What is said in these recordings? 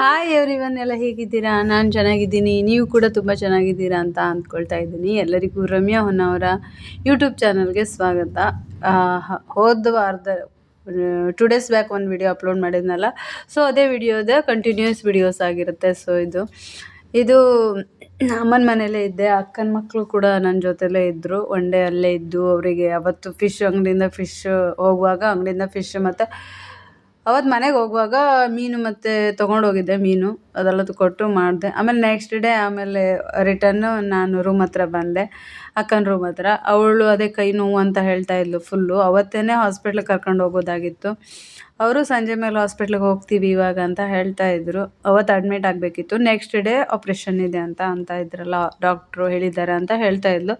Hi everyone ಎಲ್ಲ ಹೇಗಿದ್ದೀರಾ? ನಾನು ಚೆನ್ನಾಗಿದ್ದೀನಿ. ನೀವು ಕೂಡ ತುಂಬ ಚೆನ್ನಾಗಿದ್ದೀರಾ ಅಂತ ಅಂದ್ಕೊಳ್ತಾ ಇದ್ದೀನಿ. ಎಲ್ಲರಿಗೂ ರಮ್ಯಾ ಹೊನ್ನವರ ಯೂಟ್ಯೂಬ್ ಚಾನಲ್ಗೆ ಸ್ವಾಗತ. ಹೋದ ವಾರದ ಟು ಡೇಸ್ ಬ್ಯಾಕ್ ಒಂದು ವಿಡಿಯೋ ಅಪ್ಲೋಡ್ ಮಾಡಿದ್ನಲ್ಲ. ಸೊ ಅದೇ ವಿಡಿಯೋದ ಕಂಟಿನ್ಯೂಸ್ ವಿಡಿಯೋಸ್ ಆಗಿರುತ್ತೆ. ಸೊ ಇದು ಇದು ಅಮ್ಮನ ಮನೇಲೇ ಇದ್ದೆ. ಅಕ್ಕನ ಮಕ್ಕಳು ಕೂಡ ನನ್ನ ಜೊತೆಲೇ ಇದ್ದರು ಒನ್ ಅಲ್ಲೇ ಇದ್ದು. ಅವರಿಗೆ ಅವತ್ತು ಫಿಶ್ ಅಂಗಡಿಯಿಂದ ಫಿಶ್ ಹೋಗುವಾಗ ಅಂಗಡಿಯಿಂದ ಫಿಶ್ ಮತ್ತು ಅವತ್ತು ಮನೆಗೆ ಹೋಗುವಾಗ ಮೀನು ಮತ್ತೆ ಮತ್ತು ತೊಗೊಂಡೋಗಿದ್ದೆ ಮೀನು. ಅದೆಲ್ಲ ಕೊಟ್ಟು ಮಾಡಿದೆ. ಆಮೇಲೆ ನೆಕ್ಸ್ಟ್ ಡೇ ಆಮೇಲೆ ರಿಟರ್ನು ನಾನು ರೂಮ್ ಹತ್ರ ಬಂದೆ. ಅಕ್ಕನ ರೂಮ್ ಹತ್ರ. ಅವಳು ಅದೇ ಕೈ ನೋವು ಅಂತ ಹೇಳ್ತಾ ಇದ್ಲು ಫುಲ್ಲು ಅವತ್ತೇ ಹಾಸ್ಪಿಟ್ಲಿಗೆ ಕರ್ಕೊಂಡು ಹೋಗೋದಾಗಿತ್ತು. ಅವರು ಸಂಜೆ ಮೇಲೆ ಹಾಸ್ಪಿಟ್ಲಿಗೆ ಹೋಗ್ತೀವಿ ಇವಾಗ ಅಂತ ಹೇಳ್ತಾ ಇದ್ರು. ಅವತ್ತು ಅಡ್ಮಿಟ್ ಆಗಬೇಕಿತ್ತು. ನೆಕ್ಸ್ಟ್ ಡೇ ಆಪ್ರೇಷನ್ ಇದೆ ಅಂತ ಅಂತ ಇದ್ರಲ್ಲ ಡಾಕ್ಟ್ರು ಹೇಳಿದ್ದಾರೆ ಅಂತ ಹೇಳ್ತಾ ಇದ್ಲು.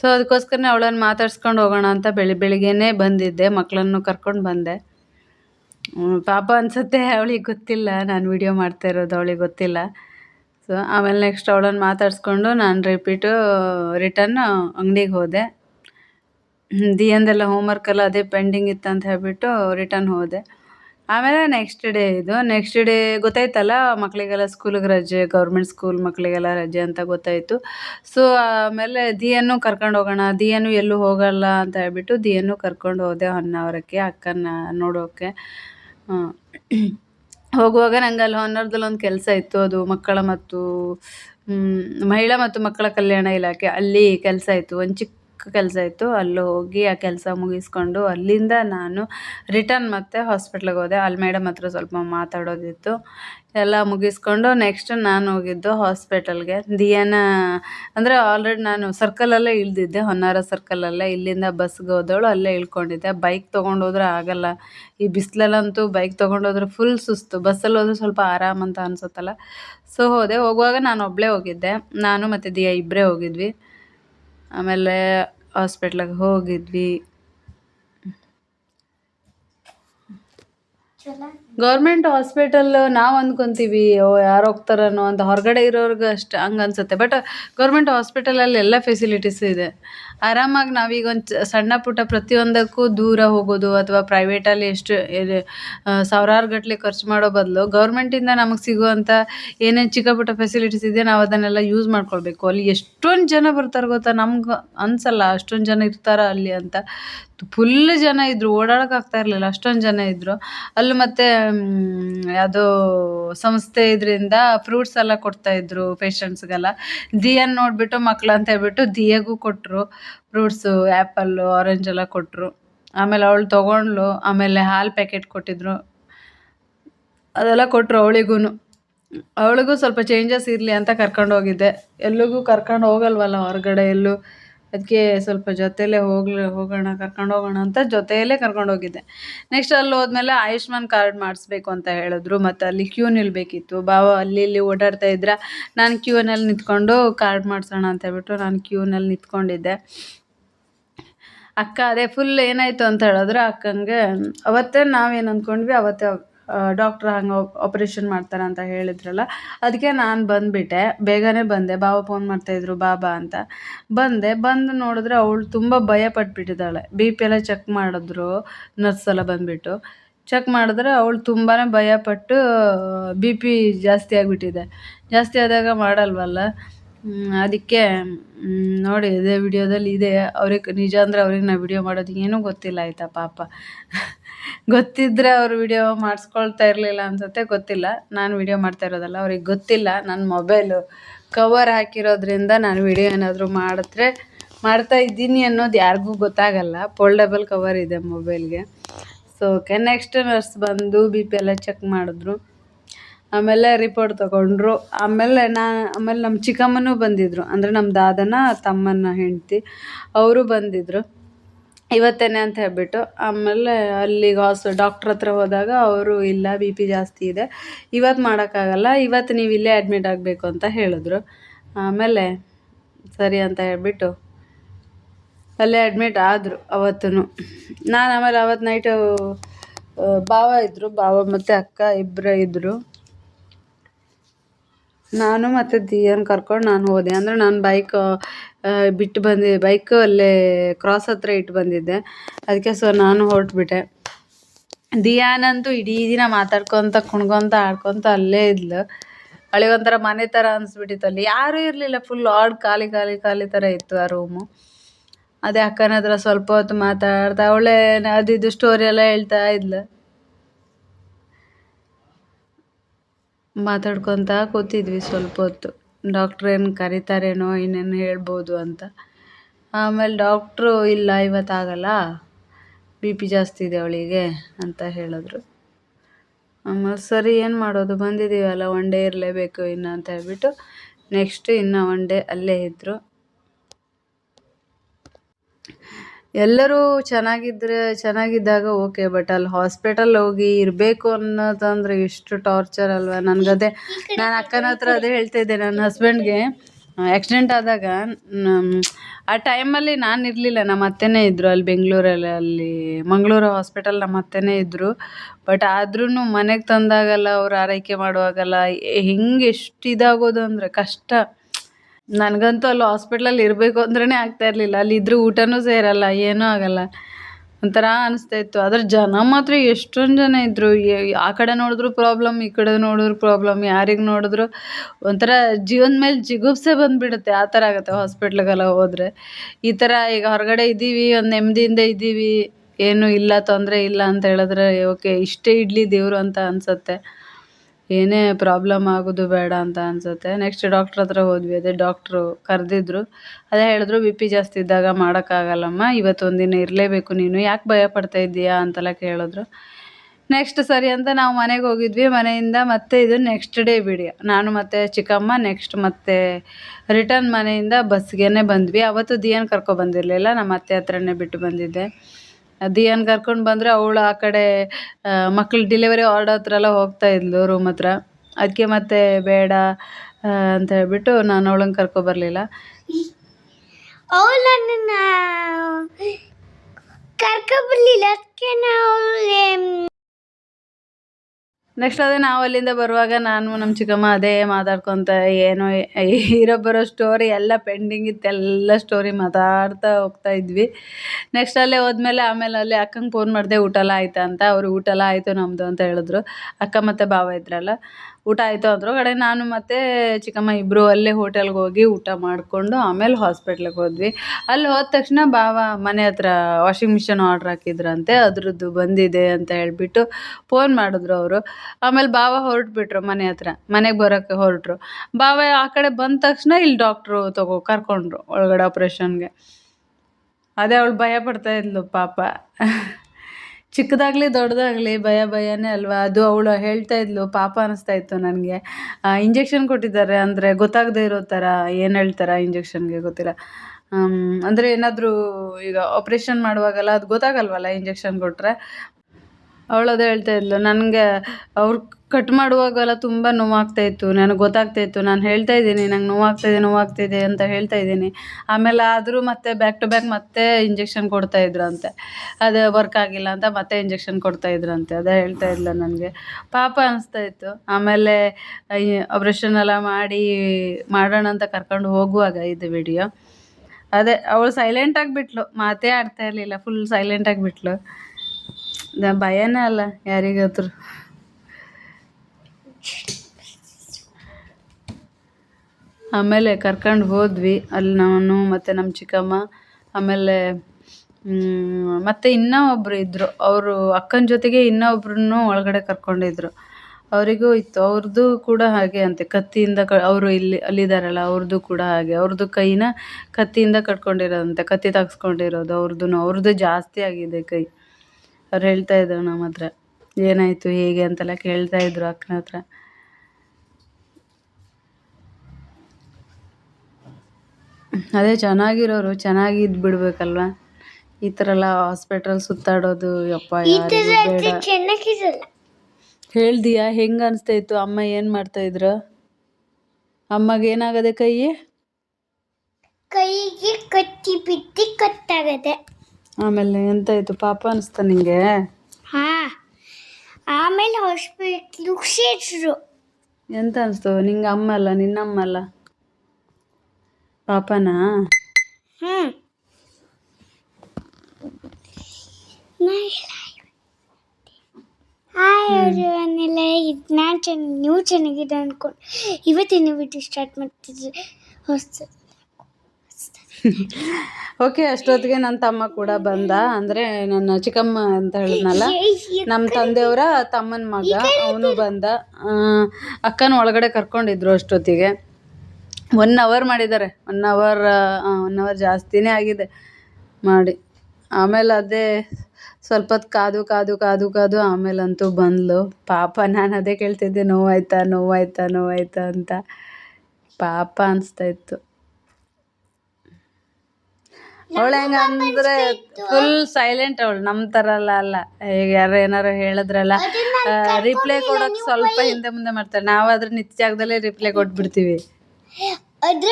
ಸೊ ಅದಕ್ಕೋಸ್ಕರನೇ ಅವಳನ್ನು ಮಾತಾಡ್ಸ್ಕೊಂಡು ಹೋಗೋಣ ಅಂತ ಬೆಳಿ, ಬೆಳಿಗ್ಗೆನೇ ಬಂದಿದ್ದೆ. ಮಕ್ಕಳನ್ನು ಕರ್ಕೊಂಡು ಬಂದೆ. ಪಾಪ ಅನ್ಸುತ್ತೆ ಅವಳಿಗೆ ಗೊತ್ತಿಲ್ಲ, ನಾನು ವಿಡಿಯೋ ಮಾಡ್ತಾ ಇರೋದು ಅವಳಿಗೆ ಗೊತ್ತಿಲ್ಲ. ಸೊ ಆಮೇಲೆ ನೆಕ್ಸ್ಟ್ ಅವಳನ್ನು ಮಾತಾಡಿಸ್ಕೊಂಡು ನಾನು ರಿಪೀಟು ರಿಟರ್ನ್ ಅಂಗಡಿಗೆ ಹೋದೆ. ದಿಯಂದೆಲ್ಲ ಹೋಮ್ವರ್ಕ್ ಎಲ್ಲ ಅದೇ ಪೆಂಡಿಂಗ್ ಇತ್ತು ಅಂತ ಹೇಳ್ಬಿಟ್ಟು ರಿಟರ್ನ್ ಹೋದೆ. ಆಮೇಲೆ ನೆಕ್ಸ್ಟ್ ಡೇ ಇದು ನೆಕ್ಸ್ಟ್ ಡೇ ಗೊತ್ತಾಯ್ತಲ್ಲ ಮಕ್ಕಳಿಗೆಲ್ಲ ಸ್ಕೂಲಿಗೆ ರಜೆ ಗೌರ್ಮೆಂಟ್ ಸ್ಕೂಲ್ ಮಕ್ಕಳಿಗೆಲ್ಲ ರಜೆ ಅಂತ ಗೊತ್ತಾಯಿತು. ಸೊ ಆಮೇಲೆ ದಿಯನ್ನು ಕರ್ಕೊಂಡು ಹೋಗೋಣ, ದಿಯನ್ನು ಎಲ್ಲೂ ಹೋಗಲ್ಲ ಅಂತ ಹೇಳ್ಬಿಟ್ಟು ದಿಯನ್ನು ಕರ್ಕೊಂಡು ಹೋದೆ ಹೊನ್ನಾವರಕ್ಕೆ ಅಕ್ಕನ ನೋಡೋಕ್ಕೆ ಆ, ಹೋಗುವಾಗ ನಂಗೆ ಅಲ್ಲಿ ಒಂದು ಕೆಲಸ ಇತ್ತು ಅದು ಮಕ್ಕಳ ಮತ್ತು ಮಹಿಳಾ ಮತ್ತು ಮಕ್ಕಳ ಕಲ್ಯಾಣ ಇಲಾಖೆ ಅಲ್ಲಿ ಕೆಲಸ ಇತ್ತು. ಒಂದು ಚಿಕ್ಕ ಕೆಲಸ ಇತ್ತು. ಅಲ್ಲಿ ಹೋಗಿ ಆ ಕೆಲಸ ಮುಗಿಸ್ಕೊಂಡು ಅಲ್ಲಿಂದ ನಾನು ರಿಟರ್ನ್ ಮತ್ತೆ ಹಾಸ್ಪಿಟ್ಲಿಗೆ ಹೋದೆ. ಅಲ್ಲಿ ಮೇಡಮ್ ಹತ್ರ ಸ್ವಲ್ಪ ಮಾತಾಡೋದಿತ್ತು. ಎಲ್ಲ ಮುಗಿಸ್ಕೊಂಡು ನೆಕ್ಸ್ಟ್ ನಾನು ಹೋಗಿದ್ದು ಹಾಸ್ಪಿಟಲ್ಗೆ. ದಿಯಾನ ಅಂದರೆ ಆಲ್ರೆಡಿ ನಾನು ಸರ್ಕಲಲ್ಲೇ ಇಳಿದಿದ್ದೆ. ಹೊನ್ನಾರ ಸರ್ಕಲಲ್ಲೇ ಇಲ್ಲಿಂದ ಬಸ್ಗೆ ಹೋದವಳು ಅಲ್ಲೇ ಇಳ್ಕೊಂಡಿದ್ದೆ. ಬೈಕ್ ತೊಗೊಂಡೋದ್ರೆ ಆಗಲ್ಲ. ಈ ಬಿಸಿಲಲ್ಲಂತೂ ಬೈಕ್ ತೊಗೊಂಡೋದ್ರೆ ಫುಲ್ ಸುಸ್ತು. ಬಸ್ಸಲ್ಲಿ ಹೋದ್ರೆ ಸ್ವಲ್ಪ ಆರಾಮ ಅಂತ ಅನಿಸುತ್ತಲ್ಲ. ಸೊ ಹೋದೆ. ಹೋಗುವಾಗ ನಾನು ಒಬ್ಬಳೇ ಹೋಗಿದ್ದೆ. ನಾನು ಮತ್ತು ದಿಯಾ ಇಬ್ಬರೇ ಹೋಗಿದ್ವಿ. ಆಮೇಲೆ ಹಾಸ್ಪಿಟ್ಲಿಗೆ ಹೋಗಿದ್ವಿ. ಗೌರ್ಮೆಂಟ್ ಹಾಸ್ಪಿಟಲ್ ನಾವು ಅಂದ್ಕೊತೀವಿ, ಓ ಯಾರು ಹೋಗ್ತಾರನೋ ಅಂತ ಹೊರಗಡೆ ಇರೋರ್ಗೆ ಅಷ್ಟು ಹಂಗೆ ಅನ್ಸುತ್ತೆ. ಬಟ್ ಗೌರ್ಮೆಂಟ್ ಹಾಸ್ಪಿಟಲಲ್ಲಿ ಎಲ್ಲ ಫೆಸಿಲಿಟೀಸ್ ಇದೆ. ಆರಾಮಾಗಿ ನಾವೀಗ ಒಂದು ಸಣ್ಣ ಪುಟ್ಟ ಪ್ರತಿಯೊಂದಕ್ಕೂ ದೂರ ಹೋಗೋದು ಅಥವಾ ಪ್ರೈವೇಟಲ್ಲಿ ಎಷ್ಟು ಸಾವಿರಾರು ಗಟ್ಟಲೆ ಖರ್ಚು ಮಾಡೋ ಬದಲು ಗೌರ್ಮೆಂಟಿಂದ ನಮಗೆ ಸಿಗುವಂಥ ಏನೇನು ಚಿಕ್ಕ ಪುಟ್ಟ ಫೆಸಿಲಿಟೀಸ್ ಇದೆ ನಾವು ಅದನ್ನೆಲ್ಲ ಯೂಸ್ ಮಾಡ್ಕೊಳ್ಬೇಕು. ಅಲ್ಲಿ ಎಷ್ಟೊಂದು ಜನ ಬರ್ತಾರೆ ಗೊತ್ತಾ? ನಮ್ಗೆ ಅನ್ಸಲ್ಲ ಅಷ್ಟೊಂದು ಜನ ಇರ್ತಾರ ಅಲ್ಲಿ ಅಂತ. ಫುಲ್ ಜನ ಇದ್ರು ಓಡಾಡೋಕ್ಕಾಗ್ತಾ ಇರಲಿಲ್ಲ, ಅಷ್ಟೊಂದು ಜನ ಇದ್ದರು ಅಲ್ಲಿ ಮತ್ತೆ ಯಾವುದೋ ಸಂಸ್ಥೆ ಇದರಿಂದ ಫ್ರೂಟ್ಸ್ ಎಲ್ಲ ಕೊಡ್ತಾ ಇದ್ರು ಪೇಷಂಟ್ಸ್ಗೆಲ್ಲ ದಿಯನ್ ನೋಡಿಬಿಟ್ಟು ಮಕ್ಳು ಅಂತ ಹೇಳ್ಬಿಟ್ಟು ದಿಯಗೂ ಕೊಟ್ಟರು ಫ್ರೂಟ್ಸು ಆ್ಯಪಲ್ಲು ಆರೆಂಜ್ ಎಲ್ಲ ಕೊಟ್ಟರು ಆಮೇಲೆ ಅವಳು ತೊಗೊಂಡ್ಲು ಆಮೇಲೆ ಹಾಲು ಪ್ಯಾಕೆಟ್ ಕೊಟ್ಟಿದ್ರು. ಅದೆಲ್ಲ ಕೊಟ್ಟರು ಅವಳಿಗೂ ಅವಳಿಗೂ ಸ್ವಲ್ಪ ಚೇಂಜಸ್ ಇರಲಿ ಅಂತ ಕರ್ಕೊಂಡು ಹೋಗಿದ್ದೆ ಎಲ್ಲಿಗೂ ಕರ್ಕೊಂಡು ಹೋಗಲ್ವಲ್ಲ ಹೊರಗಡೆ ಎಲ್ಲೂ? ಅದಕ್ಕೆ ಸ್ವಲ್ಪ ಜೊತೆಯಲ್ಲೇ ಹೋಗ್ಲಿ, ಹೋಗೋಣ ಕರ್ಕೊಂಡು ಹೋಗೋಣ ಅಂತ ಜೊತೆಯಲ್ಲೇ ಕರ್ಕೊಂಡು ಹೋಗಿದ್ದೆ ನೆಕ್ಸ್ಟ್ ಅಲ್ಲಿ ಹೋದ್ಮೇಲೆ ಆಯುಷ್ಮಾನ್ ಕಾರ್ಡ್ ಮಾಡಿಸ್ಬೇಕು ಅಂತ ಹೇಳಿದ್ರು. ಮತ್ತು ಅಲ್ಲಿ ಕ್ಯೂ ನಿಲ್ಲಬೇಕಿತ್ತು ಬಾವ ಅಲ್ಲಿ ಇಲ್ಲಿ ಓಡಾಡ್ತಾ ಇದ್ರ, ನಾನು ಕ್ಯೂನಲ್ಲಿ ನಿಂತ್ಕೊಂಡು ಕಾರ್ಡ್ ಮಾಡಿಸೋಣ ಅಂತ ಹೇಳ್ಬಿಟ್ಟು ನಾನು ಕ್ಯೂನಲ್ಲಿ ನಿಂತ್ಕೊಂಡಿದ್ದೆ. ಅಕ್ಕ ಅದೇ ಫುಲ್ ಏನಾಯಿತು ಅಂತ ಹೇಳಿದ್ರೆ. ಅಕ್ಕಂಗೆ, ಅವತ್ತೇ ನಾವೇನು ಅಂದ್ಕೊಂಡ್ವಿ, ಅವತ್ತೇ ಡಾಕ್ಟ್ರ್ ಹಂಗೆ ಆಪ್ರೇಷನ್ ಮಾಡ್ತಾರೆ ಅಂತ ಹೇಳಿದ್ರಲ್ಲ ಅದಕ್ಕೆ ನಾನು ಬಂದುಬಿಟ್ಟೆ. ಬೇಗನೆ ಬಂದೆ. ಬಾವ ಫೋನ್ ಮಾಡ್ತಾಯಿದ್ರು ಬಾಬಾ ಅಂತ. ಬಂದೆ. ಬಂದು ನೋಡಿದ್ರೆ ಅವಳು ತುಂಬ ಭಯ ಪಟ್ಬಿಟ್ಟಿದ್ದಾಳೆ. ಬಿ ಪಿ ಎಲ್ಲ ಚೆಕ್ ಮಾಡಿದ್ರು ನರ್ಸ್ ಎಲ್ಲ ಬಂದುಬಿಟ್ಟು. ಚೆಕ್ ಮಾಡಿದ್ರೆ ಅವಳು ತುಂಬಾ ಭಯಪಟ್ಟು ಬಿ ಪಿ ಜಾಸ್ತಿ ಆಗಿಬಿಟ್ಟಿದೆ. ಜಾಸ್ತಿ ಆದಾಗ ಮಾಡಲ್ವಲ್ಲ? ಅದಕ್ಕೆ ನೋಡಿ, ಇದೇ ವಿಡಿಯೋದಲ್ಲಿ ಇದೆ. ಅವ್ರಿಗೆ ನಿಜ ಅಂದರೆ ಅವ್ರಿಗೆ ನಾ ವಿಡಿಯೋ ಮಾಡೋದು ಏನೂ ಗೊತ್ತಿಲ್ಲ ಆಯಿತಾ ಪಾಪ. ಗೊತ್ತಿದ್ದರೆ ಅವ್ರು ವಿಡಿಯೋ ಮಾಡಿಸ್ಕೊಳ್ತಾ ಇರಲಿಲ್ಲ ಅನ್ಸುತ್ತೆ, ಗೊತ್ತಿಲ್ಲ. ನಾನು ವಿಡಿಯೋ ಮಾಡ್ತಾ ಇರೋದಲ್ಲ, ಅವ್ರಿಗೆ ಗೊತ್ತಿಲ್ಲ. ನನ್ನ ಮೊಬೈಲು ಕವರ್ ಹಾಕಿರೋದ್ರಿಂದ ನಾನು ವಿಡಿಯೋ ಏನಾದರೂ ಮಾಡಿದ್ರೆ ಮಾಡ್ತಾ ಇದ್ದೀನಿ ಅನ್ನೋದು ಯಾರಿಗೂ ಗೊತ್ತಾಗಲ್ಲ. ಫೋಲ್ಡಬಲ್ ಕವರ್ ಇದೆ ಮೊಬೈಲ್ಗೆ ಸೊ ಓಕೆ ನೆಕ್ಸ್ಟ್ ನರ್ಸ್ ಬಂದು ಬಿ ಪಿ ಎಲ್ಲ ಚೆಕ್ ಮಾಡಿದ್ರು. ಆಮೇಲೆ ರಿಪೋರ್ಟ್ ತಗೊಂಡ್ರು. ಆಮೇಲೆ ನಾ, ಆಮೇಲೆ ನಮ್ಮ ಚಿಕ್ಕಮ್ಮನೂ ಬಂದಿದ್ದರು ಅಂದರೆ ನಮ್ಮ ದಾದನ, ತಮ್ಮನ ಹೆಂಡತಿ, ಅವರು ಬಂದಿದ್ರು. ಇವತ್ತೇನೆ ಅಂತ ಹೇಳ್ಬಿಟ್ಟು, ಆಮೇಲೆ ಅಲ್ಲಿಗೆ ಹಾಸ್ ಡಾಕ್ಟ್ರ್ ಹತ್ರ ಹೋದಾಗ ಅವರು, ಇಲ್ಲ ಬಿ ಪಿ ಜಾಸ್ತಿ ಇದೆ. ಇವತ್ತು ಮಾಡೋಕ್ಕಾಗಲ್ಲ ಇವತ್ತು ನೀವು ಇಲ್ಲೇ ಅಡ್ಮಿಟ್ ಆಗಬೇಕು ಅಂತ ಹೇಳಿದ್ರು. ಆಮೇಲೆ ಸರಿ ಅಂತ ಹೇಳಿಬಿಟ್ಟು ಅಲ್ಲೇ ಅಡ್ಮಿಟ್ ಆದರು ಅವತ್ತೂ ನಾನು ಆಮೇಲೆ ಅವತ್ತು ನೈಟು ಬಾವ ಇದ್ದರು ಬಾವ ಮತ್ತು ಅಕ್ಕ ಇಬ್ಬರೇ ಇದ್ದರು ನಾನು ಮತ್ತು ದಿಯನ್ ಕರ್ಕೊಂಡು ನಾನು ಹೋದೆ. ಅಂದರೆ ನಾನು ಬೈಕ್ ಬಿಟ್ಟು ಬಂದಿ ಬೈಕ್ ಅಲ್ಲೇ ಕ್ರಾಸ್ ಹತ್ರ ಇಟ್ಟು ಬಂದಿದ್ದೆ. ಅದಕ್ಕೆ ಸೊ ನಾನು ಹೊರಟ್ಬಿಟ್ಟೆ. ದಿಯಾನಂತೂ ಇಡೀ ದಿನ ಮಾತಾಡ್ಕೊತ, ಕುಣ್ಕೊತ, ಆಡ್ಕೊತ ಅಲ್ಲೇ ಇದ್ಲು. ಅವಳಿಗೆ ಒಂಥರ ಮನೆ ಥರ ಅನಿಸ್ಬಿಟ್ಟಿತ್ತು ಅಲ್ಲಿ. ಯಾರೂ ಇರಲಿಲ್ಲ ಫುಲ್ ಆಡ್ ಖಾಲಿ ಖಾಲಿ ಖಾಲಿ ಥರ ಇತ್ತು ಆ ರೂಮು ಅದೇ ಅಕ್ಕನ ಹತ್ರ ಸ್ವಲ್ಪ ಹೊತ್ತು ಮಾತಾಡ್ತಾ, ಅವಳೇ ಅದು ಸ್ಟೋರಿ ಎಲ್ಲ ಹೇಳ್ತಾ ಇದ್ಲು. ಮಾತಾಡ್ಕೊತ ಕೂತಿದ್ವಿ ಸ್ವಲ್ಪ ಹೊತ್ತು. ಡಾಕ್ಟ್ರ್ ಏನು ಕರಿತಾರೇನೋ ಇನ್ನೇನು ಹೇಳ್ಬೋದು ಅಂತ. ಆಮೇಲೆ ಡಾಕ್ಟ್ರು, ಇಲ್ಲ, ಇವತ್ತಾಗಲ್ಲ, ಬಿ ಪಿ ಜಾಸ್ತಿ ಇದೆ ಅವಳಿಗೆ ಅಂತ ಹೇಳಿದ್ರು. ಆಮೇಲೆ ಸರಿ, ಏನು ಮಾಡೋದು? ಬಂದಿದ್ದೀವಲ್ಲ ಒನ್ ಡೇ ಇರಲೇಬೇಕು ಇನ್ನು ಅಂತ ಹೇಳ್ಬಿಟ್ಟು ನೆಕ್ಸ್ಟ್ ಇನ್ನು ಒನ್ ಡೇ ಅಲ್ಲೇ ಇದ್ದರು ಎಲ್ಲರೂ ಚೆನ್ನಾಗಿದ್ರೆ ಚೆನ್ನಾಗಿದ್ದಾಗ ಓಕೆ, ಬಟ್ ಅಲ್ಲಿ ಹಾಸ್ಪಿಟಲ್ ಹೋಗಿ ಇರಬೇಕು ಅನ್ನೋದಂದ್ರೆ ಎಷ್ಟು ಟಾರ್ಚರ್ ಅಲ್ವಾ? ನನಗದೇ, ನಾನು ಅಕ್ಕನ ಹತ್ರ ಅದೇ ಹೇಳ್ತಾ ಇದ್ದೆ ನನ್ನ ಹಸ್ಬೆಂಡ್ಗೆ ಆಕ್ಸಿಡೆಂಟ್ ಆದಾಗ ಆ ಟೈಮಲ್ಲಿ ನಾನು ಇರಲಿಲ್ಲ, ನಮ್ಮ ಅತ್ತೆನೇ ಇದ್ದರು ಅಲ್ಲಿ ಬೆಂಗಳೂರಲ್ಲಿ, ಅಲ್ಲಿ ಮಂಗಳೂರು ಹಾಸ್ಪಿಟಲ್ ನಮ್ಮ ಅತ್ತೆನೇ ಇದ್ದರು ಬಟ್ ಆದ್ರೂ ಮನೆಗೆ ತಂದಾಗಲ್ಲ, ಅವ್ರು ಆರೈಕೆ ಮಾಡುವಾಗಲ್ಲ, ಹೆಂಗೆ ಎಷ್ಟು ಇದಾಗೋದು ಅಂದರೆ ಕಷ್ಟ. ನನಗಂತೂ ಅಲ್ಲಿ ಹಾಸ್ಪಿಟ್ಲಲ್ಲಿ ಇರಬೇಕು ಅಂದ್ರೇ ಆಗ್ತಾ ಇರಲಿಲ್ಲ. ಅಲ್ಲಿ ಇದ್ರೆ ಊಟನೂ ಸೇರಲ್ಲ, ಏನೂ ಆಗಲ್ಲ. ಒಂಥರ ಅನಿಸ್ತಾ ಇತ್ತು. ಆದ್ರೆ ಜನ ಮಾತ್ರ ಎಷ್ಟೊಂದು ಜನ ಇದ್ದರು ಆ ಕಡೆ ನೋಡಿದ್ರು ಪ್ರಾಬ್ಲಮ್ ಈ ಕಡೆ ನೋಡಿದ್ರು ಪ್ರಾಬ್ಲಮ್ ಯಾರಿಗೆ ನೋಡಿದ್ರು ಒಂಥರ ಜೀವನ ಮೇಲೆ ಜಿಗುಪ್ಸೆ ಬಂದುಬಿಡುತ್ತೆ. ಆ ಥರ ಆಗುತ್ತೆ ಹಾಸ್ಪಿಟ್ಲಿಗೆಲ್ಲ ಹೋದರೆ. ಈ ಥರ ಈಗ ಹೊರಗಡೆ ಇದ್ದೀವಿ, ಒಂದು ನೆಮ್ಮದಿಯಿಂದ ಇದ್ದೀವಿ. ಏನೂ ಇಲ್ಲ, ತೊಂದರೆ ಇಲ್ಲ ಅಂತ ಹೇಳಿದ್ರೆ, ಓಕೆ, ಇಷ್ಟೇ ಇಡ್ಲಿ ದೇವರು ಅಂತ ಅನಿಸುತ್ತೆ. ಏನೇ ಪ್ರಾಬ್ಲಮ್ ಆಗೋದು ಬೇಡ ಅಂತ ಅನಿಸುತ್ತೆ. ನೆಕ್ಸ್ಟ್ ಡಾಕ್ಟ್ರ್ ಹತ್ರ ಹೋದ್ವಿ, ಅದೇ ಡಾಕ್ಟ್ರು ಕರೆದಿದ್ರು. ಅದೇ ಹೇಳಿದ್ರು ಬಿ ಪಿ ಜಾಸ್ತಿ ಇದ್ದಾಗ ಮಾಡೋಕ್ಕಾಗಲ್ಲಮ್ಮ ಇವತ್ತೊಂದು ದಿನ ಇರಲೇಬೇಕು ನೀನು, ಯಾಕೆ ಭಯ ಪಡ್ತಾ ಇದ್ದೀಯಾ ಅಂತೆಲ್ಲ ಕೇಳಿದ್ರು. ನೆಕ್ಸ್ಟ್ ಸರಿ ಅಂತ ನಾವು ಮನೆಗೆ ಹೋಗಿದ್ವಿ, ಮನೆಯಿಂದ ಮತ್ತೆ ಇದು ನೆಕ್ಸ್ಟ್ ಡೇ ಬಿಡಿ. ನಾನು ಮತ್ತು ಚಿಕ್ಕಮ್ಮ ನೆಕ್ಸ್ಟ್ ಮತ್ತೆ ರಿಟರ್ನ್ ಮನೆಯಿಂದ ಬಸ್ಗೆನೆ ಬಂದ್ವಿ. ಅವತ್ತು ಕರ್ಕೊ ಬಂದಿರಲಿಲ್ಲ, ನಮ್ಮ ಅತ್ತೆ ಹತ್ರನೇ ಬಿಟ್ಟು ಬಂದಿದ್ದೆ. ದಿಯನ್ ಕರ್ಕೊಂಡು ಬಂದರೆ ಅವಳು ಆ ಕಡೆ ಮಕ್ಳು ಡೆಲಿವರಿ ವಾರ್ಡ್ ಹತ್ರ ಎಲ್ಲ ಹೋಗ್ತಾ ಇದ್ಲು ರೂಮ್ ಹತ್ರ. ಅದಕ್ಕೆ ಮತ್ತೆ ಬೇಡ ಅಂತ ಹೇಳಿಬಿಟ್ಟು ನಾನು ಅವಳನ್ನ ಕರ್ಕೊಬರ್ಲಿಲ್ಲ ಅವಳನ್ನ ಕರ್ಕೊಬರ್ಲಿಲ್ಲ ಅದಕ್ಕೆ ನಾವು ನೆಕ್ಸ್ಟ್ ಅದೇ ನಾವು ಅಲ್ಲಿಂದ ಬರುವಾಗ ನಾನು ನಮ್ಮ ಚಿಕ್ಕಮ್ಮ ಅದೇ ಮಾತಾಡ್ಕೊತ ಏನೋ ಇರೋ ಬರೋ ಸ್ಟೋರಿ ಎಲ್ಲ ಪೆಂಡಿಂಗ್ ಇತ್ತು ಎಲ್ಲ ಸ್ಟೋರಿ ಮಾತಾಡ್ತಾ ಹೋಗ್ತಾ ಇದ್ವಿ. ನೆಕ್ಸ್ಟ್ ಅಲ್ಲೇ ಹೋದ್ಮೇಲೆ ಆಮೇಲೆ ಅಲ್ಲಿ ಅಕ್ಕಂಗೆ ಫೋನ್ ಮಾಡಿದೆ ಊಟ ಎಲ್ಲ ಆಯ್ತಾ ಅಂತ. ಅವರು ಊಟ ಎಲ್ಲ ಆಯಿತು ನಮ್ಮದು ಅಂತ ಹೇಳಿದ್ರು. ಅಕ್ಕ ಮತ್ತು ಭಾವ ಇದ್ರಲ್ಲ. ಊಟ ಆಯಿತು ಅಂದರು ಕಡೆ ನಾನು ಮತ್ತು ಚಿಕ್ಕಮ್ಮ ಇಬ್ಬರು ಅಲ್ಲೇ ಹೋಟೆಲ್ಗೆ ಹೋಗಿ ಊಟ ಮಾಡಿಕೊಂಡು ಆಮೇಲೆ ಹಾಸ್ಪಿಟ್ಲಿಗೆ ಹೋದ್ವಿ. ಅಲ್ಲಿ ಹೋದ ತಕ್ಷಣ ಬಾವ ಮನೆ ಹತ್ರ ವಾಷಿಂಗ್ ಮಿಷಿನ್ ಆರ್ಡ್ರ್ ಹಾಕಿದ್ರಂತೆ, ಅದರದ್ದು ಬಂದಿದೆ ಅಂತ ಹೇಳಿಬಿಟ್ಟು ಫೋನ್ ಮಾಡಿದ್ರು ಅವರು. ಆಮೇಲೆ ಬಾವ ಹೊರಟ್ಬಿಟ್ರು ಮನೆ ಹತ್ರ, ಮನೆಗೆ ಬರೋಕ್ಕೆ ಹೊರಟ್ರು. ಬಾವ ಆ ಕಡೆ ಬಂದ ತಕ್ಷಣ ಇಲ್ಲಿ ಡಾಕ್ಟ್ರು ತಗೋ ಕರ್ಕೊಂಡ್ರು ಒಳಗಡೆ ಆಪ್ರೇಷನ್ಗೆ. ಅದೇ ಅವಳು ಭಯ ಪಡ್ತಾ ಇದ್ಲು ಪಾಪ. ಚಿಕ್ಕದಾಗಲಿ ದೊಡ್ಡದಾಗಲಿ ಭಯ ಭಯನೇ ಅಲ್ವಾ? ಅದು ಅವಳು ಹೇಳ್ತಾ ಇದ್ಲು, ಪಾಪ ಅನ್ನಿಸ್ತಾ ಇತ್ತು ನನಗೆ. ಇಂಜೆಕ್ಷನ್ ಕೊಟ್ಟಿದ್ದಾರೆ ಅಂದರೆ ಗೊತ್ತಾಗದೆ ಇರೋ ಥರ ಏನು ಹೇಳ್ತಾರೆ ಇಂಜೆಕ್ಷನ್ಗೆ ಗೊತ್ತಿಲ್ಲ. ಅಂದರೆ ಏನಾದರೂ ಈಗ ಆಪ್ರೇಷನ್ ಮಾಡುವಾಗಲ್ಲ, ಅದು ಗೊತ್ತಾಗಲ್ವಲ್ಲ ಇಂಜೆಕ್ಷನ್ ಕೊಟ್ಟರೆ ಅವಳು ಅದೇ ಹೇಳ್ತಾ ಇದ್ಲು, ನನಗೆ ಅವ್ರು ಕಟ್ ಮಾಡುವಾಗೆಲ್ಲ ತುಂಬ ನೋವಾಗ್ತಾ ಇತ್ತು. ನನಗೆ ಗೊತ್ತಾಗ್ತಾ ಇತ್ತು. ನಾನು ಹೇಳ್ತಾ ಇದ್ದೀನಿ, ನಂಗೆ ನೋವಾಗ್ತಿದೆ ನೋವಾಗ್ತಿದೆ ಅಂತ ಹೇಳ್ತಾ ಇದ್ದೀನಿ. ಆಮೇಲೆ ಆದರೂ ಮತ್ತೆ ಬ್ಯಾಕ್ ಟು ಬ್ಯಾಕ್ ಮತ್ತೆ ಇಂಜೆಕ್ಷನ್ ಕೊಡ್ತಾ ಇದ್ರಂತೆ ಅದು ವರ್ಕ್ ಆಗಿಲ್ಲ ಅಂತ ಮತ್ತೆ ಇಂಜೆಕ್ಷನ್ ಕೊಡ್ತಾ ಇದ್ರಂತೆ ಅದೇ ಹೇಳ್ತಾ ಇದ್ಲು ನನಗೆ. ಪಾಪ ಅನಿಸ್ತಾ ಇತ್ತು. ಆಮೇಲೆ ಆಪ್ರೇಷನ್ ಎಲ್ಲ ಮಾಡಿ, ಮಾಡೋಣ ಅಂತ ಕರ್ಕೊಂಡು ಹೋಗುವಾಗ ಇದು ವಿಡಿಯೋ ಅದೇ, ಅವಳು ಸೈಲೆಂಟ್ ಆಗಿಬಿಟ್ಲು ಮಾತೇ ಆಡ್ತಾ ಇರಲಿಲ್ಲ. ಫುಲ್ ಸೈಲೆಂಟ್ ಆಗಿಬಿಟ್ಲು ದ- ಭಯನೇ ಅಲ್ಲ ಯಾರಿಗಾದ್ರು. ಆಮೇಲೆ ಕರ್ಕೊಂಡು ಹೋದ್ವಿ. ಅಲ್ಲಿ ನಾನು ಮತ್ತು ನಮ್ಮ ಚಿಕ್ಕಮ್ಮ, ಆಮೇಲೆ ಮತ್ತು ಇನ್ನೂ ಒಬ್ಬರು ಇದ್ದರು ಅವರು ಅಕ್ಕನ ಜೊತೆಗೆ ಇನ್ನೊಬ್ರು ಒಳಗಡೆ ಕರ್ಕೊಂಡಿದ್ರು ಅವರಿಗೂ ಇತ್ತು. ಅವ್ರದ್ದು ಕೂಡ ಹಾಗೆ ಅಂತೆ. ಕತ್ತಿಯಿಂದ ಕ, ಅವರು ಇಲ್ಲಿ ಅಲ್ಲಿದ್ದಾರಲ್ಲ ಅವ್ರದ್ದು ಕೂಡ ಹಾಗೆ. ಅವ್ರದ್ದು ಕೈನ ಕತ್ತಿಯಿಂದ ಕಟ್ಕೊಂಡಿರೋದಂತೆ. ಕತ್ತಿ ತೆಗ್ಸ್ಕೊಂಡಿರೋದು ಅವ್ರದ್ದು ಅವ್ರದ್ದು ಜಾಸ್ತಿ ಆಗಿದೆ ಕೈ. ಅವ್ರು ಹೇಳ್ತಾ ಇದ್ರು ನಮ್ಮ ಹತ್ರ. ಏನಾಯಿತು ಹೇಗೆ ಅಂತೆಲ್ಲ ಕೇಳ್ತಾ ಇದ್ರು ಅಕ್ಕನ ಹತ್ರ. ಅದೇ ಚೆನ್ನಾಗಿರೋರು ಚೆನ್ನಾಗಿ ಇದ್ದು ಬಿಡ್ಬೇಕಲ್ವಾ? ಈ ತರ ಎಲ್ಲ ಹಾಸ್ಪಿಟಲ್ ಸುತ್ತಾಡೋದು ಯಪ್ಪ ಹೇಳ್ದಿಯಾ ಹೆಂಗ್ ಅನಿಸ್ತಾ ಇತ್ತು ಅಮ್ಮ ಏನು ಮಾಡ್ತಾ ಇದ್ರು? ಅಮ್ಮಗೆ ಏನಾಗದೆ ಕೈ ಕೈಗೆ ಕಟ್ಟಿ ಬಿಟ್ಟಿ ಕತ್ತಾಗದೆ. ಆಮೇಲೆ ಎಂತಾಯ್ತು? ಪಾಪ ಅನಿಸ್ತಾ ನಿಂಗೆ? ಹಾ. ಆಮೇಲೆ ಹಾಸ್ಪಿಟ್ಲು ಸೇರಿಸ್ರು ಎಂತ ಅನಿಸ್ತು? ನಿಂಗೆ ಅಮ್ಮ ಅಲ್ಲ ನಿನ್ನಮ್ಮ ಅಲ್ಲ? ಪಾಪನಾ? ಅವರನ್ನೆಲ್ಲ ಇದು ನಾನು ಚೆನ್ನ ನೀವು ಚೆನ್ನಾಗಿದೆ ಅನ್ಕೊಂಡು. ಇವತ್ತಿನ ವಿಡಿಯೋ ಸ್ಟಾರ್ಟ್ ಮಾಡ್ತಿದ್ದೆ ಹೊಸ ಓಕೆ, ಅಷ್ಟೊತ್ತಿಗೆ ನನ್ನ ತಮ್ಮ ಕೂಡ ಬಂದ. ಅಂದರೆ ನನ್ನ ಚಿಕ್ಕಮ್ಮ ಅಂತ ಹೇಳಿದ್ನಲ್ಲ, ನಮ್ಮ ತಂದೆಯವರ ತಮ್ಮನ ಮಗ, ಅವನು ಬಂದ. ಅಕ್ಕನ ಒಳಗಡೆ ಕರ್ಕೊಂಡಿದ್ರು ಅಷ್ಟೊತ್ತಿಗೆ. ಒನ್ ಅವರ್ ಮಾಡಿದ್ದಾರೆ. ಒನ್ ಅವರ್ ಒನ್ ಅವರ್ ಜಾಸ್ತಿನೇ ಆಗಿದೆ ಮಾಡಿ. ಆಮೇಲೆ ಅದೇ ಸ್ವಲ್ಪ ಹೊತ್ತು ಕಾದು ಕಾದು ಕಾದು ಕಾದು ಆಮೇಲಂತೂ ಬಂದ್ಲು. ಪಾಪ, ನಾನು ಅದೇ ಕೇಳ್ತಿದ್ದೆ, ನೋವಾಯ್ತಾ ನೋವಾಯ್ತಾ ನೋವಾಯ್ತಾ ಅಂತ. ಪಾಪ ಅನಿಸ್ತಾ ಇತ್ತು. ಅವಳು ಹೆಂಗಂದ್ರೆ ಫುಲ್ ಸೈಲೆಂಟ್ ಅವಳು ನಮ್ಮ ಥರ ಅಲ್ಲ. ಅಲ್ಲ ಈಗ ಯಾರು ಏನಾರು ಹೇಳಿದ್ರಲ್ಲ ರಿಪ್ಲೈ ಕೊಡೋಕೆ ಸ್ವಲ್ಪ ಹಿಂದೆ ಮುಂದೆ ಮಾಡ್ತಾರೆ. ನಾವಾದ್ರೆ ನಿತ್ಯ ಜಾಗದಲ್ಲೇ ರಿಪ್ಲೈ ಕೊಟ್ಬಿಡ್ತೀವಿ. ಅದ್ರ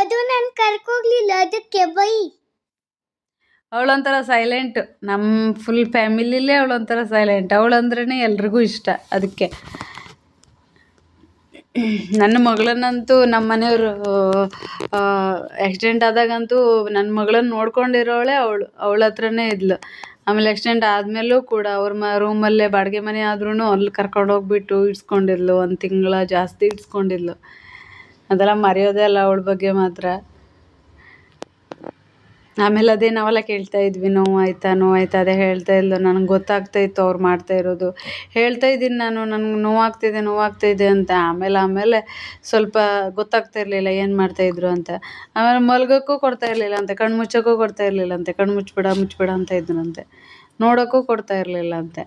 ಅದು ನಾನು ಕರ್ಕೋಗ್ಲಿಲ್ಲ ಅದಕ್ಕೆ ಬೈ. ಅವಳೊಂಥರ ಸೈಲೆಂಟ್ ನಮ್ಮ ಫುಲ್ ಫ್ಯಾಮಿಲಿಲೇ ಅವಳೊಂಥರ ಸೈಲೆಂಟ್ ಅವಳಂದ್ರೇ ಎಲ್ರಿಗೂ ಇಷ್ಟ ಅದಕ್ಕೆ. ನನ್ನ ಮಗಳನ್ನಂತೂ ನಮ್ಮ ಮನೆಯವರು ಆಕ್ಸಿಡೆಂಟ್ ಆದಾಗಂತೂ ನನ್ನ ಮಗಳನ್ನ ನೋಡ್ಕೊಂಡಿರೋಳೆ ಅವಳು, ಅವಳ ಹತ್ರನೇ ಇದ್ಲು. ಆಮೇಲೆ ಆಕ್ಸಿಡೆಂಟ್ ಆದಮೇಲೂ ಕೂಡ ಅವ್ರ ಮ ರೂಮಲ್ಲೇ ಬಾಡಿಗೆ ಮನೆ ಆದ್ರೂ ಅಲ್ಲಿ ಕರ್ಕೊಂಡು ಹೋಗ್ಬಿಟ್ಟು ಇಡ್ಸ್ಕೊಂಡಿದ್ಲು, ಒಂದು ತಿಂಗಳ ಜಾಸ್ತಿ ಇಡ್ಸ್ಕೊಂಡಿದ್ಲು. ಅದೆಲ್ಲ ಮರೆಯೋದೇ ಅಲ್ಲ ಅವಳ ಬಗ್ಗೆ ಮಾತ್ರ. ಆಮೇಲೆ ಅದೇ ನಾವೆಲ್ಲ ಕೇಳ್ತಾ ಇದ್ವಿ ನೋವಾಯ್ತಾ ನೋವಾಯ್ತಾ ಅದೇ ಹೇಳ್ತಾ ಇದ್ಲು, ನನಗೆ ಗೊತ್ತಾಗ್ತಾ ಇತ್ತು ಅವ್ರು ಮಾಡ್ತಾ ಇರೋದು. ಹೇಳ್ತಾ ಇದ್ದೀನಿ ನಾನು, ನನಗೆ ನೋವಾಗ್ತಿದೆ ನೋವಾಗ್ತಿದೆ ಅಂತ. ಆಮೇಲೆ ಆಮೇಲೆ ಸ್ವಲ್ಪ ಗೊತ್ತಾಗ್ತಾ ಇರಲಿಲ್ಲ, ಏನು ಮಾಡ್ತಾ ಇದ್ರು ಅಂತ. ಆಮೇಲೆ ಮಲ್ಗೋಕ್ಕೂ ಕೊಡ್ತಾ ಇರಲಿಲ್ಲ ಅಂತೆ, ಕಣ್ಣು ಮುಚ್ಚೋಕ್ಕೂ ಕೊಡ್ತಾ ಇರಲಿಲ್ಲ ಅಂತೆ, ಕಣ್ಣು ಮುಚ್ಚಿಬಿಡ ಮುಚ್ಚಿಬಿಡ ಅಂತ ಇದ್ರಂತೆ ನೋಡೋಕ್ಕೂ ಕೊಡ್ತಾ ಇರಲಿಲ್ಲ ಅಂತೆ.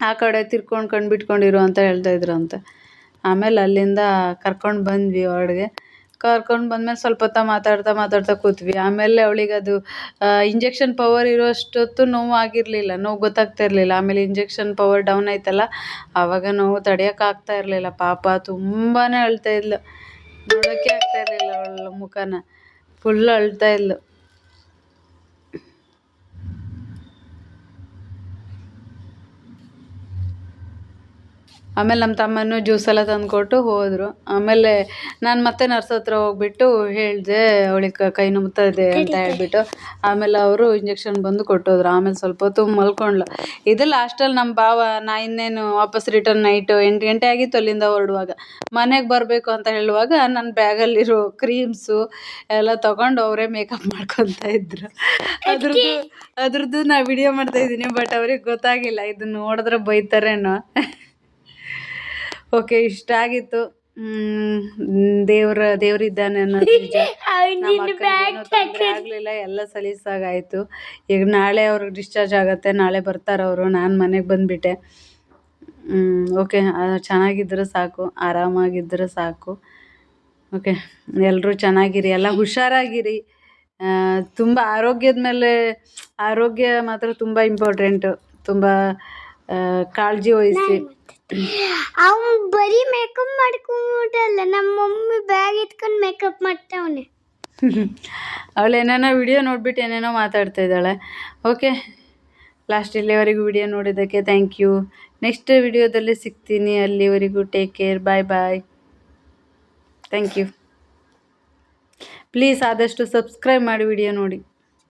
ಆ ಕಡೆ ತಿರ್ಕೊಂಡು ಕಣ್ಣು ಬಿಟ್ಕೊಂಡಿರು ಅಂತ ಹೇಳ್ತಾ ಇದ್ರಂತೆ ಆಮೇಲೆ ಅಲ್ಲಿಂದ ಕರ್ಕೊಂಡು ಬಂದ್ವಿ ಹೊರಡ್ಗೆ. ಕರ್ಕೊಂಡು ಬಂದ್ಮೇಲೆ ಸ್ವಲ್ಪ ಹೊತ್ತ ಮಾತಾಡ್ತಾ ಮಾತಾಡ್ತಾ ಕೂತ್ವಿ. ಆಮೇಲೆ ಅವಳಿಗೆ ಅದು ಇಂಜೆಕ್ಷನ್ ಪವರ್ ಇರೋಷ್ಟೊತ್ತು ನೋವು ಆಗಿರಲಿಲ್ಲ ನೋವು ಗೊತ್ತಾಗ್ತಾ ಇರಲಿಲ್ಲ. ಆಮೇಲೆ ಇಂಜೆಕ್ಷನ್ ಪವರ್ ಡೌನ್ ಆಯ್ತಲ್ಲ ಆವಾಗ ನೋವು ತಡೆಯೋಕ್ಕಾಗ್ತಾ ಇರಲಿಲ್ಲ. ಪಾಪ ತುಂಬಾ ಅಳ್ತಾ ಇದ್ಲು. ನೋಡೋಕ್ಕೆ ಆಗ್ತಾ ಇರಲಿಲ್ಲ ಅವಳ ಮುಖನ. ಫುಲ್ ಅಳ್ತಾ ಇದ್ಲು. ಆಮೇಲೆ ನಮ್ಮ ತಮ್ಮನೂ ಜ್ಯೂಸೆಲ್ಲ ತಂದುಕೊಟ್ಟು ಹೋದರು. ಆಮೇಲೆ ನಾನು ಮತ್ತೆ ನರ್ಸ್ ಹತ್ರ ಹೋಗ್ಬಿಟ್ಟು ಹೇಳಿದೆ ಅವಳಿಗೆ ಕೈ ನುಮ್ತಾ ಇದೆ ಅಂತ ಹೇಳ್ಬಿಟ್ಟು. ಆಮೇಲೆ ಅವರು ಇಂಜೆಕ್ಷನ್ ಬಂದು ಕೊಟ್ಟೋದ್ರು. ಆಮೇಲೆ ಸ್ವಲ್ಪ ಹೊತ್ತು ಮಲ್ಕೊಂಡ್ಳು. ಇದು ಲಾಸ್ಟಲ್ಲಿ ನಮ್ಮ ಭಾವ ನಾ ಇನ್ನೇನು ವಾಪಸ್ ರಿಟರ್ನ್ ನೈಟು ಎಂಟು ಗಂಟೆ ಆಗಿತ್ತು ಅಲ್ಲಿಂದ ಹೊರಡುವಾಗ. ಮನೆಗೆ ಬರಬೇಕು ಅಂತ ಹೇಳುವಾಗ ನನ್ನ ಬ್ಯಾಗಲ್ಲಿರೋ ಕ್ರೀಮ್ಸು ಎಲ್ಲ ತೊಗೊಂಡು ಅವರೇ ಮೇಕಪ್ ಮಾಡ್ಕೊತಾ ಇದ್ರು. ಅದ್ರದ್ದು ಅದ್ರದ್ದು ನಾ ವಿಡಿಯೋ ಮಾಡ್ತಾ ಇದ್ದೀನಿ ಬಟ್ ಅವ್ರಿಗೆ ಗೊತ್ತಾಗಿಲ್ಲ. ಇದು ನೋಡಿದ್ರೆ ಬೈತಾರೇನೋ. ಓಕೆ ಇಷ್ಟ ಆಗಿತ್ತು. ದೇವ್ರ ದೇವ್ರಿದ್ದಾನೆ ಅನ್ನೋದು ಆಗಲಿಲ್ಲ ಎಲ್ಲ ಸಲೀಸಾಗಾಯಿತು. ಈಗ ನಾಳೆ ಅವ್ರಿಗೆ ಡಿಸ್ಚಾರ್ಜ್ ಆಗುತ್ತೆ ನಾಳೆ ಬರ್ತಾರೆ ಅವರು ನಾನು ಮನೆಗೆ ಬಂದುಬಿಟ್ಟೆ. ಓಕೆ ಚೆನ್ನಾಗಿದ್ರೆ ಸಾಕು ಆರಾಮಾಗಿದ್ದರೆ ಸಾಕು. ಓಕೆ ಎಲ್ಲರೂ ಚೆನ್ನಾಗಿರಿ ಎಲ್ಲ ಹುಷಾರಾಗಿರಿ. ತುಂಬ ಆರೋಗ್ಯದ ಮೇಲೆ ಆರೋಗ್ಯ ಮಾತ್ರ ತುಂಬ ಇಂಪಾರ್ಟೆಂಟು ತುಂಬ ಕಾಳಜಿ ವಹಿಸಿ. ಅವ್ನು ಬರೀ ಮೇಕಪ್ ಮಾಡ್ಕೊಂಡ್ಬಿಟ್ಟಲ್ಲ, ನಮ್ಮ ಮಮ್ಮಿ ಬ್ಯಾಗ್ ಎತ್ಕೊಂಡು ಮೇಕಪ್ ಮಾಡ್ತಾವನೆ. ಏನೇನೋ ವಿಡಿಯೋ ನೋಡ್ಬಿಟ್ಟು ಏನೇನೋ ಮಾತಾಡ್ತಾ ಇದ್ದಾಳೆ. ಓಕೆ ಲಾಸ್ಟ್ ಇಲ್ಲಿವರೆಗೂ ವಿಡಿಯೋ ನೋಡಿದ್ದಕ್ಕೆ ಥ್ಯಾಂಕ್ ಯು ನೆಕ್ಸ್ಟ್ ವಿಡಿಯೋದಲ್ಲಿ ಸಿಗ್ತೀನಿ, ಅಲ್ಲಿವರೆಗೂ take care bye bye thank you please ಆದಷ್ಟು ಸಬ್ಸ್ಕ್ರೈಬ್ ಮಾಡಿ ವಿಡಿಯೋ ನೋಡಿ.